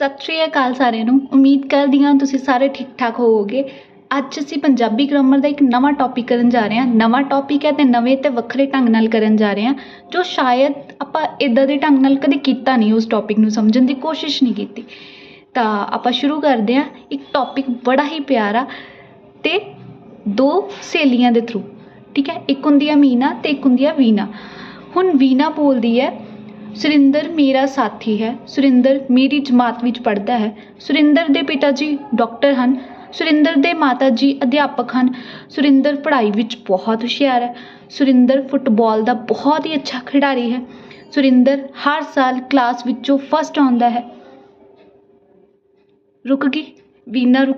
ਸਤਿ ਸ਼੍ਰੀ ਅਕਾਲ ਸਾਰਿਆਂ ਨੂੰ। ਉਮੀਦ ਕਰਦੀ ਹਾਂ ਤੁਸੀਂ ਸਾਰੇ ਠੀਕ ਠਾਕ ਹੋਵੋਗੇ। ਅੱਜ ਅਸੀਂ ਪੰਜਾਬੀ ਗ੍ਰਾਮਰ ਦਾ ਇੱਕ ਨਵਾਂ ਟੌਪਿਕ ਕਰਨ ਜਾ ਰਹੇ ਹਾਂ। ਨਵਾਂ ਟੌਪਿਕ ਹੈ ਤੇ ਨਵੇਂ ਤੇ ਵੱਖਰੇ ਢੰਗ ਨਾਲ ਕਰਨ ਜਾ ਰਹੇ ਹਾਂ, ਜੋ ਸ਼ਾਇਦ ਆਪਾਂ ਇਦਾਂ ਦੇ ਢੰਗ ਨਾਲ ਕਦੇ ਕੀਤਾ ਨਹੀਂ ਉਸ ਟੌਪਿਕ ਨੂੰ ਸਮਝਣ ਦੀ ਕੋਸ਼ਿਸ਼ ਨਹੀਂ ਕੀਤੀ। ਤਾਂ ਆਪਾਂ ਸ਼ੁਰੂ ਕਰਦੇ ਹਾਂ। ਇੱਕ ਟੌਪਿਕ ਬੜਾ ਹੀ ਪਿਆਰਾ ਤੇ ਦੋ ਸਹੇਲੀਆਂ ਦੇ ਥਰੂ ਠੀਕ ਹੈ, ਇੱਕ ਹੁੰਦੀ ਹੈ ਮੀਨਾ ਤੇ ਇੱਕ ਹੁੰਦੀ ਹੈ ਵੀਨਾ। ਹੁਣ ਵੀਨਾ ਬੋਲਦੀ ਹੈ ਸੁਰਿੰਦਰ ਮੇਰਾ ਸਾਥੀ ਹੈ। ਸੁਰਿੰਦਰ ਮੇਰੀ ਜਮਾਤ ਵਿੱਚ ਪੜ੍ਹਦਾ ਹੈ। ਸੁਰਿੰਦਰ ਦੇ ਪਿਤਾ ਜੀ ਡਾਕਟਰ ਹਨ। ਸੁਰਿੰਦਰ ਦੇ ਮਾਤਾ ਜੀ ਅਧਿਆਪਕ ਹਨ। ਸੁਰਿੰਦਰ ਪੜ੍ਹਾਈ ਵਿੱਚ ਬਹੁਤ ਹੁਸ਼ਿਆਰ ਹੈ। ਸੁਰਿੰਦਰ ਫੁੱਟਬਾਲ ਦਾ ਬਹੁਤ ਹੀ ਅੱਛਾ ਖਿਡਾਰੀ ਹੈ। ਸੁਰਿੰਦਰ ਹਰ ਸਾਲ ਕਲਾਸ ਵਿੱਚੋਂ ਫਸਟ ਆਉਂਦਾ ਹੈ। ਰੁਕ ਗਈ। ਵੀਨਾ ਰੁਕ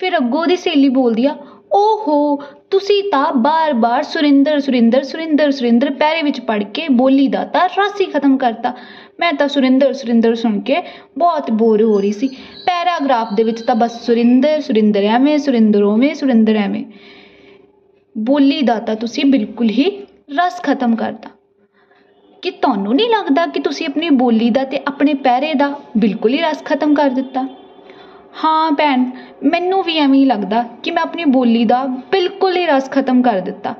ਫਿਰ ਅੱਗੋਂ ਦੀ ਸਹੇਲੀ ਬੋਲਦੀ ਆ, ਓਹੋ ਤੁਸੀਂ ਤਾਂ ਬਾਰ-ਬਾਰ ਸੁਰਿੰਦਰ ਸੁਰਿੰਦਰ ਸੁਰਿੰਦਰ ਸੁਰਿੰਦਰ ਪੈਰੇ ਵਿੱਚ ਪੜ ਕੇ ਬੋਲੀ ਦਾ ਤਾਂ ਰਸ ਹੀ ਖਤਮ ਕਰਤਾ। ਮੈਂ ਤਾਂ ਸੁਰਿੰਦਰ ਸੁਰਿੰਦਰ ਸੁਣ ਕੇ ਬਹੁਤ ਬੋਰ ਹੋ ਰਹੀ ਸੀ। ਪੈਰਾਗ੍ਰਾਫ ਦੇ ਵਿੱਚ ਤਾਂ ਬਸ ਸੁਰਿੰਦਰ ਸੁਰਿੰਦਰ ਐਵੇਂ, ਸੁਰਿੰਦਰ ਉਵੇਂ, ਸੁਰਿੰਦਰ ਐਵੇਂ। ਬੋਲੀ ਦਾ ਤਾਂ ਤੁਸੀਂ ਬਿਲਕੁਲ ਹੀ ਰਸ ਖਤਮ ਕਰਤਾ। ਕਿ ਤੁਹਾਨੂੰ ਨਹੀਂ ਲੱਗਦਾ ਕਿ ਤੁਸੀਂ ਆਪਣੀ ਬੋਲੀ ਦਾ ਤੇ ਆਪਣੇ ਪੈਰੇ ਦਾ ਬਿਲਕੁਲ ਹੀ ਰਸ ਖਤਮ ਕਰ ਦਿੱਤਾ? ਹਾਂ ਭੈਣ ਮੈਨੂੰ ਵੀ ਐਵੇਂ ਹੀ ਲੱਗਦਾ ਕਿ ਮੈਂ ਆਪਣੀ ਬੋਲੀ ਦਾ ਬਿਲਕੁਲ ਹੀ ਰਸ ਖਤਮ ਕਰ ਦਿੱਤਾ।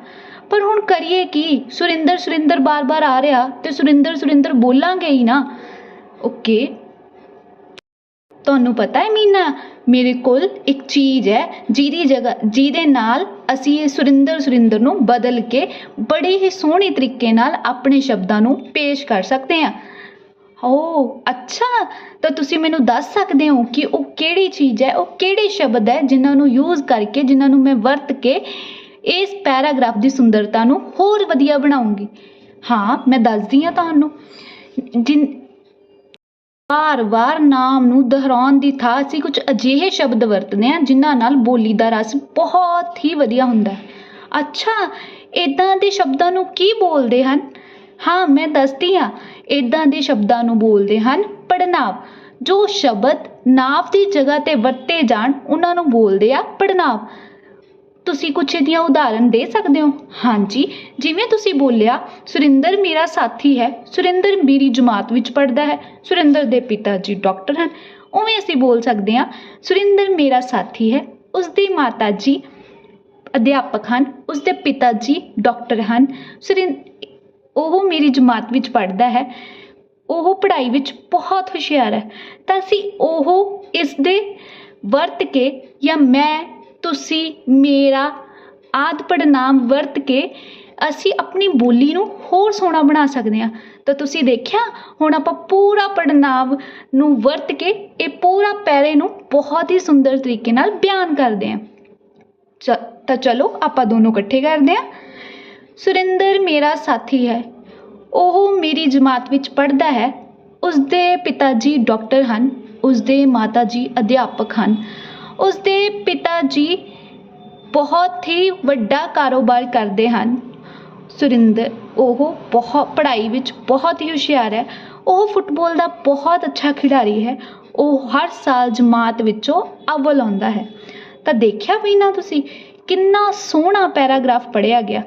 ਪਰ ਹੁਣ ਕਰੀਏ ਕੀ? ਸੁਰਿੰਦਰ ਸੁਰਿੰਦਰ ਬਾਰ-ਬਾਰ ਆ ਰਿਹਾ ਤੇ ਸੁਰਿੰਦਰ ਸੁਰਿੰਦਰ ਬੋਲਾਂਗੇ ਹੀ ਨਾ। ਓਕੇ। ਤੁਹਾਨੂੰ ਪਤਾ ਹੈ ਮੀਨਾ, ਮੇਰੇ ਕੋਲ ਇੱਕ ਚੀਜ਼ ਹੈ, ਜਿਹਦੀ ਜਗ੍ਹਾ, ਜਿਹਦੇ ਨਾਲ ਅਸੀਂ ਇਹ ਸੁਰਿੰਦਰ ਸੁਰਿੰਦਰ ਨੂੰ ਬਦਲ ਕੇ ਬੜੇ ਹੀ ਸੋਹਣੇ ਤਰੀਕੇ ਨਾਲ ਆਪਣੇ ਸ਼ਬਦਾਂ ਨੂੰ ਪੇਸ਼ ਕਰ ਸਕਦੇ ਹਾਂ। ਓ ਅੱਛਾ। ਤਾਂ ਤੁਸੀਂ ਮੈਨੂੰ ਦੱਸ ਸਕਦੇ ਹੋ ਕਿ ਉਹ ਕਿਹੜੀ ਚੀਜ਼ ਹੈ, ਉਹ ਕਿਹੜੇ ਸ਼ਬਦ ਹੈ ਜਿਨ੍ਹਾਂ ਨੂੰ ਯੂਜ਼ ਕਰਕੇ, ਜਿਨ੍ਹਾਂ ਨੂੰ ਮੈਂ ਵਰਤ ਕੇ ਇਸ ਪੈਰਾਗ੍ਰਾਫ ਦੀ ਸੁੰਦਰਤਾ ਨੂੰ ਹੋਰ ਵਧੀਆ ਬਣਾਉਂਗੀ। ਹਾਂ, ਮੈਂ ਦੱਸਦੀ ਹਾਂ ਤੁਹਾਨੂੰ। ਜਿਨ ਵਾਰ-ਵਾਰ ਨਾਮ ਨੂੰ ਦੁਹਰਾਉਣ ਦੀ ਥਾਂ ਅਸੀਂ ਕੁਝ ਅਜਿਹੇ ਸ਼ਬਦ ਵਰਤਦੇ ਹਾਂ ਜਿਨ੍ਹਾਂ ਨਾਲ ਬੋਲੀ ਦਾ ਰਸ ਬਹੁਤ ਹੀ ਵਧੀਆ ਹੁੰਦਾ ਹੈ। ਅੱਛਾ ਇਦਾਂ ਦੇ ਸ਼ਬਦਾਂ ਨੂੰ ਕੀ ਬੋਲਦੇ ਹਨ? ਹਾਂ, ਮੈਂ ਦੱਸਦੀ ਹਾਂ। ਇਦਾਂ ਦੇ ਸ਼ਬਦਾਂ ਨੂੰ ਬੋਲਦੇ ਹਨ। ਪੜਨਾਵ ਜੋ ਸ਼ਬਦ ਨਾਵ ਦੀ ਜਗ੍ਹਾ ਤੇ ਵਰਤੇ ਜਾਣ, ਉਹਨਾਂ ਨੂੰ ਬੋਲਦੇ ਆ ਪੜਨਾਵ ਤੁਸੀਂ ਕੁਛ ਇਹਦੀਆਂ ਉਦਾਹਰਨ ਦੇ ਸਕਦੇ ਹੋ? ਹਾਂਜੀ, ਜਿਵੇਂ ਤੁਸੀਂ ਬੋਲਿਆ, ਸੁਰਿੰਦਰ ਮੇਰਾ ਸਾਥੀ ਹੈ, ਸੁਰਿੰਦਰ ਮੇਰੀ ਜਮਾਤ ਵਿੱਚ ਪੜ੍ਹਦਾ ਹੈ, ਸੁਰਿੰਦਰ ਦੇ ਪਿਤਾ ਜੀ ਡਾਕਟਰ ਹਨ। ਉਵੇਂ ਅਸੀਂ ਬੋਲ ਸਕਦੇ ਹਾਂ, ਸੁਰਿੰਦਰ ਮੇਰਾ ਸਾਥੀ ਹੈ ਉਸ ਦੀ ਮਾਤਾ ਜੀ ਅਧਿਆਪਕ ਹਨ ਉਸ ਦੇ ਪਿਤਾ ਜੀ ਡਾਕਟਰ ਹਨ, ਸੁਰਿੰ ਉਹ ਮੇਰੀ ਜਮਾਤ ਵਿੱਚ ਪੜ੍ਹਦਾ ਹੈ, ਉਹ ਪੜ੍ਹਾਈ ਵਿੱਚ ਬਹੁਤ ਹੁਸ਼ਿਆਰ ਹੈ। ਤਾਂ ਅਸੀਂ ਉਹ ਇਸ ਦੇ ਵਰਤ ਕੇ ਜਾਂ ਮੈਂ, ਤੁਸੀਂ, ਮੇਰਾ ਆਦ ਪੜਨਾਮ ਵਰਤ ਕੇ ਅਸੀਂ ਆਪਣੀ ਬੋਲੀ ਨੂੰ ਹੋਰ ਸੋਹਣਾ ਬਣਾ ਸਕਦੇ ਹਾਂ। ਤਾਂ ਤੁਸੀਂ ਦੇਖਿਆ, ਹੁਣ ਆਪਾਂ ਪੂਰਾ ਪੜਨਾਮ ਨੂੰ ਵਰਤ ਕੇ ਇਹ ਪੂਰਾ ਪੈਰੇ ਨੂੰ ਬਹੁਤ ਹੀ ਸੁੰਦਰ ਤਰੀਕੇ ਨਾਲ ਬਿਆਨ ਕਰਦੇ ਹਾਂ। ਚ, ਤਾਂ ਚਲੋ ਆਪਾਂ ਦੋਨੋਂ ਇਕੱਠੇ ਕਰਦੇ ਹਾਂ। ਸੁਰਿੰਦਰ ਮੇਰਾ ਸਾਥੀ ਹੈ। ਉਹ ਮੇਰੀ ਜਮਾਤ ਵਿੱਚ ਪੜ੍ਹਦਾ ਹੈ। ਉਸ ਦੇ ਪਿਤਾ ਜੀ ਡਾਕਟਰ ਹਨ। ਉਸ ਦੇ ਮਾਤਾ ਜੀ ਅਧਿਆਪਕ ਹਨ। ਉਸ ਦੇ ਪਿਤਾ ਜੀ ਬਹੁਤ ਹੀ ਵੱਡਾ ਕਾਰੋਬਾਰ ਕਰਦੇ ਹਨ। ਸੁਰਿੰਦਰ, ਉਹ ਬਹੁਤ ਪੜ੍ਹਾਈ ਵਿੱਚ ਬਹੁਤ ਹੀ ਹੁਸ਼ਿਆਰ ਹੈ। ਉਹ ਫੁੱਟਬਾਲ ਦਾ ਬਹੁਤ ਅੱਛਾ ਖਿਡਾਰੀ ਹੈ। ਉਹ ਹਰ ਸਾਲ ਜਮਾਤ ਵਿੱਚੋਂ ਅਵਲ ਆਉਂਦਾ ਹੈ। ਤਾਂ ਦੇਖਿਆ ਵੀ ਨਾ ਤੁਸੀਂ, ਕਿੰਨਾ ਸੋਹਣਾ ਪੈਰਾਗ੍ਰਾਫ ਪੜ੍ਹਿਆ ਗਿਆ।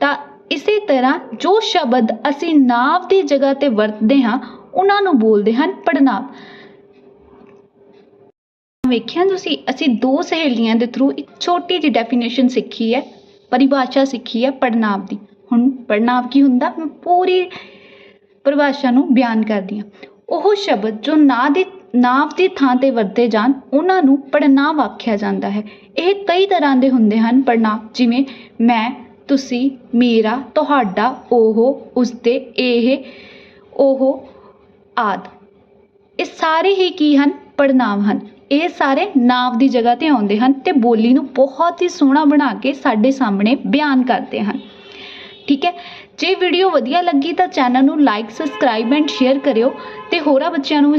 ਤਾਂ ਇਸੇ ਤਰ੍ਹਾਂ ਜੋ ਸ਼ਬਦ ਅਸੀਂ ਨਾਵ ਦੀ ਜਗ੍ਹਾ ਤੇ ਵਰਤਦੇ ਹਾਂ, ਉਹਨਾਂ ਨੂੰ ਬੋਲਦੇ ਹਨ ਪੜਨਾਵ ਵੇਖਿਆ ਤੁਸੀਂ, ਅਸੀਂ ਦੋ ਸਹੇਲੀਆਂ ਦੇ ਥਰੂ ਇੱਕ ਛੋਟੀ ਜਿਹੀ ਡੈਫੀਨੇਸ਼ਨ ਸਿੱਖੀ ਹੈ, ਪਰਿਭਾਸ਼ਾ ਸਿੱਖੀ ਹੈ ਪੜਨਾਵ ਦੀ। ਹੁਣ ਪੜਨਾਵ ਕੀ ਹੁੰਦਾ? ਮੈਂ ਪੂਰੀ ਪਰਿਭਾਸ਼ਾ ਨੂੰ ਬਿਆਨ ਕਰਦੀ ਹਾਂ। ਉਹ ਸ਼ਬਦ ਜੋ ਨਾ ਦੀ, ਨਾਵ ਦੀ ਥਾਂ ਤੇ ਵਰਤੇ ਜਾਣ, ਉਹਨਾਂ ਨੂੰ ਪੜਨਾਵ ਆਖਿਆ ਜਾਂਦਾ ਹੈ। ਇਹ ਕਈ ਤਰ੍ਹਾਂ ਦੇ ਹੁੰਦੇ ਹਨ ਪੜਨਾਵ ਜਿਵੇਂ ਮੈਂ ਤੁਸੀਂ ਮੇਰਾ, ਤੁਹਾਡਾ, ਉਹ, ਉਸਦੇ, ਇਹ, ਉਹ ਆਦਿ। ਇਹ ਸਾਰੇ ਹੀ ਕੀ ਹਨ? ਪੜਨਾਮ ਹਨ। ਇਹ ਸਾਰੇ ਨਾਵ ਦੀ ਜਗ੍ਹਾ ਤੇ ਆਉਂਦੇ ਹਨ ਅਤੇ ਬੋਲੀ ਨੂੰ ਬਹੁਤ ਹੀ ਸੋਹਣਾ ਬਣਾ ਕੇ ਸਾਡੇ ਸਾਹਮਣੇ ਬਿਆਨ ਕਰਦੇ ਹਨ। ਠੀਕ ਹੈ? ਜੇ ਵੀਡੀਓ ਵਧੀਆ ਲੱਗੀ ਤਾਂ ਚੈਨਲ ਨੂੰ ਲਾਈਕ ਸਬਸਕ੍ਰਾਈਬ ਐਂਡ ਸ਼ੇਅਰ ਕਰਿਓ ਤੇ ਹੋਰਾਂ ਬੱਚਿਆਂ ਨੂੰ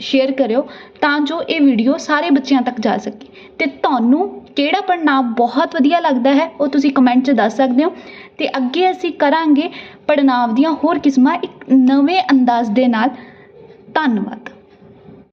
ਸ਼ੇਅਰ ਕਰਿਓ ਤਾਂ ਜੋ ਇਹ ਵੀਡੀਓ ਸਾਰੇ ਬੱਚਿਆਂ ਤੱਕ ਜਾ ਸਕੇ। ਤੇ ਤੁਹਾਨੂੰ ਕਿਹੜਾ ਪੜਨਾਮ ਬਹੁਤ ਵਧੀਆ ਲੱਗਦਾ ਹੈ, ਉਹ ਤੁਸੀਂ ਕਮੈਂਟ 'ਚ ਦੱਸ ਸਕਦੇ ਹੋ। ਅਤੇ ਅੱਗੇ ਅਸੀਂ ਕਰਾਂਗੇ ਪੜਨਾਮ ਦੀਆਂ ਹੋਰ ਕਿਸਮਾਂ ਇੱਕ ਨਵੇਂ ਅੰਦਾਜ਼ ਦੇ ਨਾਲ। ਧੰਨਵਾਦ।